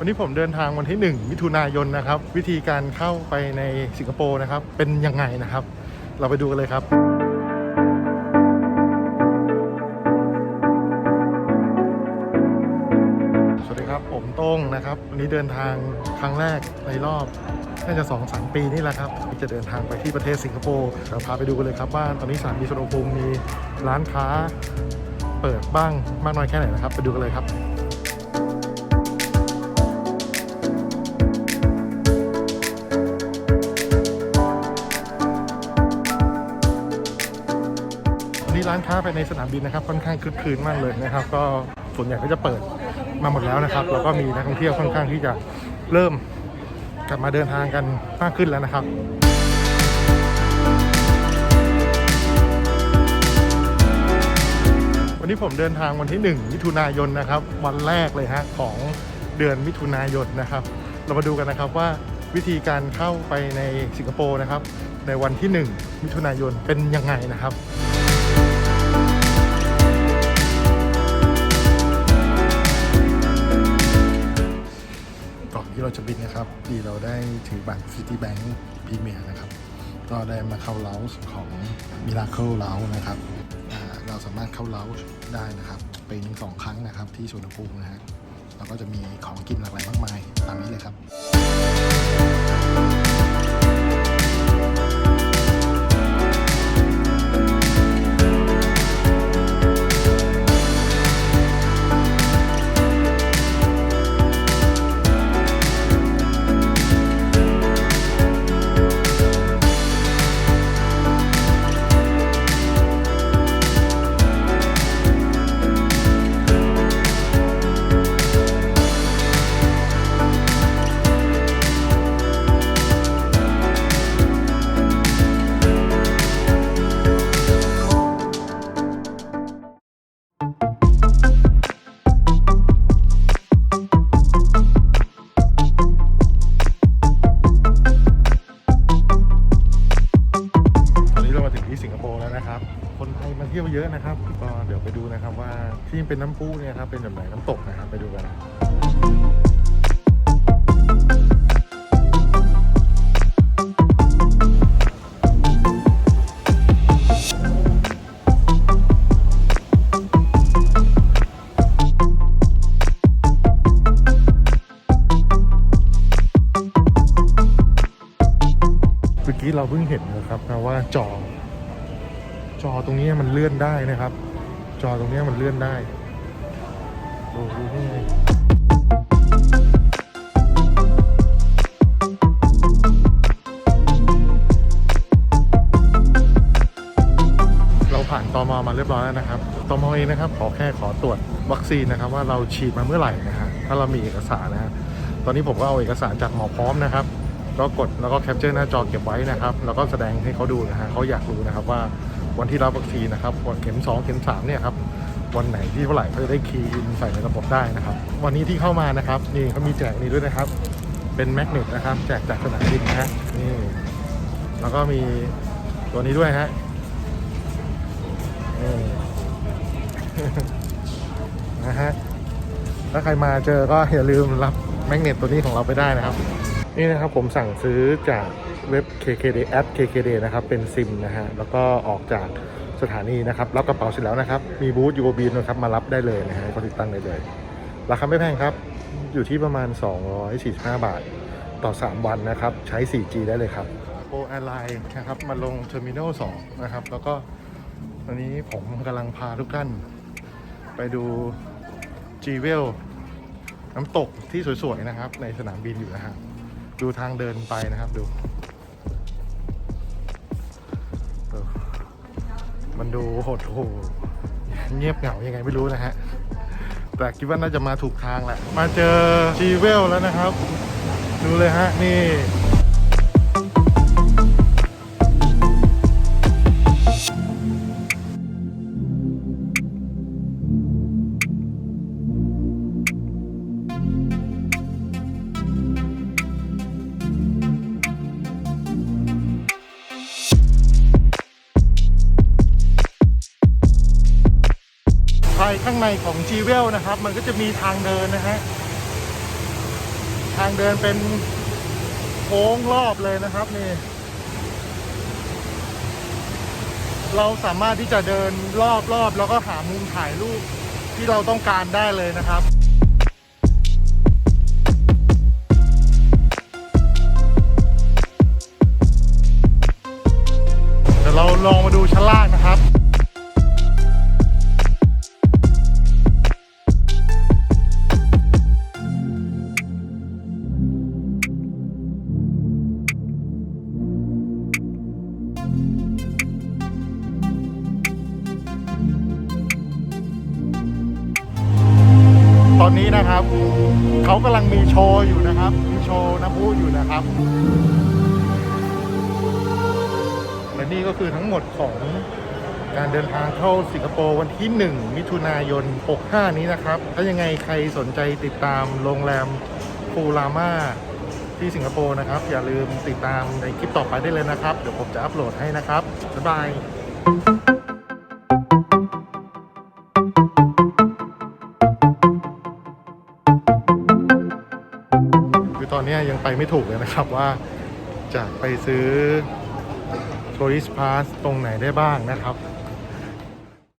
วันนี้ผมเดินทางวันที่ 1 มิถุนายนนะครับ วิธีการเข้าไปในสิงคโปร์นะครับ เป็นยังไงนะครับ เราไปดูกันเลยครับ สวัสดีครับผมโต้งนะครับ วันนี้เดินทางครั้งแรกในรอบน่าจะ2อสปีนี่แหละครับที่จะเดินทางไปที่ประเทศสิงคโปร์เราพาไปดูกันเลยครับว่าตอนนี้สถานีสุวรรณภูมิมีร้านค้าเปิดบ้างมากน้อยแค่ไหนนะครับ ไปดูกันเลยครับ ร้านค้าภายในสนามบินนะครับค่อนข้างคึกคืนมากเลยนะครับ ก็ส่วนใหญ่ก็จะเปิดมาหมดแล้วนะครับ แล้วก็มีนักท่องเที่ยวค่อนข้างที่จะเริ่มกลับมาเดินทางกันมากขึ้นแล้วนะครับวันนี้ผมเดินทางวันที่ 1 มิถุนายนนะครับ วันแรกเลยฮะของเดือนมิถุนายนนะครับ เรามาดูกันนะครับว่าวิธีการเข้าไปในสิงคโปร์นะครับ ในวันที่ 1 มิถุนายนเป็นยังไงนะครับับดีเราได้ถือบัตร Citibank Premier นะครับ ก็ได้มาเข้าเลาส์ของ Miracle l o u n นะครับเราสามารถเข้าเลาส์ได้นะครับปีหนึงสองครั้งนะครับที่สวนภูมินะฮะเราก็จะมีของกินหลากหลายมากมายตามนี้เลยครับ ก็เดี๋ยวไปดูนะครับว่าที่เป็นน้ำพุเนี่ยครับเป็นแบบไหนน้ำตกนะครับไปดูกันเมื่อกี้เราเพิ่งเห็นนะครับนะว่าจอ จอตรงนี้มันเลื่อนได้นะครับ จอตรงนี้มันเลื่อนได้ดูดูนี่เราผ่านตมมาเรียบร้อยแล้วนะครับตมเองนะครับ ขอแค่ขอตรวจวัคซีนนะครับ ว่าเราฉีดมาเมื่อไหร่นะฮะถ้าเรามีเอกสารนะฮะตอนนี้ผมก็เอาเอกสารจากหมอพร้อมนะครับแล้วกดแล้วก็แคปเจอร์หน้าจอเก็บไว้นะครับ แล้วก็แสดงให้เขาดูนะฮะเขาอยากรู้นะครับว่า วันที่รับวัคซีนนะครับวันเข็ม 2 เข็ม3เนี่ยครับวันไหนที่เท่าไหร่เขาจะได้คีย์อินใส่ในระบบได้นะครับ วันนี้ที่เข้ามานะครับนี่เขามีแจกนี่ด้วยนะครับ เป็นแมกเนตนะครับ แจกจากสนามบินนะฮะนี่แล้วก็มีตัวนี้ด้วยฮะนี่นะฮะถ้าใครมาเจอก็อย่าลืมรับแมกเนตตัวนี้ของเราไปได้นะครับ นี่นะครับผมสั่งซื้อจากเว็บ KKD แอป KKD นะครับ เป็นซิมนะฮะ แล้วก็ออกจากสถานีนะครับ รับกระเป๋าเสร็จแล้วนะครับ มีบูธยูโ b บีนะครับ มารับได้เลยนะฮะก็ติดตั้งได้เลย ราคาไม่แพงครับ อยู่ที่ประมาณ 245 บาท ต่อ 3 วันนะครับ ใช้ 4G ได้เลยครับโอแอร์ไลน์นะครับ มาลงเทอร์มินอล2นะครับ แล้วก็วันนี้ผมกำลังพาทุกท่าน ไปดู g w e l น้ำตกที่สวยๆนะครับ ในสนามบินอยู่นะฮะ ดูทางเดินไปนะครับดู มันดูโหดโหเงียบเหงายังไงไม่รู้นะฮะ แต่คิดว่าน่าจะมาถูกทางแหละ มาเจอชีเวลแล้วนะครับ ดูเลยฮะนี่ ข้างในของ g w e l นะครับ มันก็จะมีทางเดินนะฮะทางเดินเป็นโค้งรอบเลยนะครับนี่เราสามารถที่จะเดินรอบๆแล้วก็หามุมถ่ายรูปที่เราต้องการได้เลยนะครับเดี๋ยวเราลองมาดูชั้นล่างนะครับ อนนี้นะครับ เขากำลังมีโชว์อยู่นะครับ มีโชว์น้ำพุอยู่นะครับ และนี่ก็คือทั้งหมดของการเดินทางเข้าสิงคโปร์วันที่ 1 มิถุนายน 65 นี้นะครับ ถ้ายังไงใครสนใจติดตามโรงแรมฟูรามาที่สิงคโปร์นะครับ อย่าลืมติดตามในคลิปต่อไปได้เลยนะครับ เดี๋ยวผมจะอัปโหลดให้นะครับ บ๊ายบาย ตอนนี้ยังไปไม่ถูกเลยนะครับว่าจะไปซื้อ Tourist Pass ตรงไหนได้บ้างนะครับ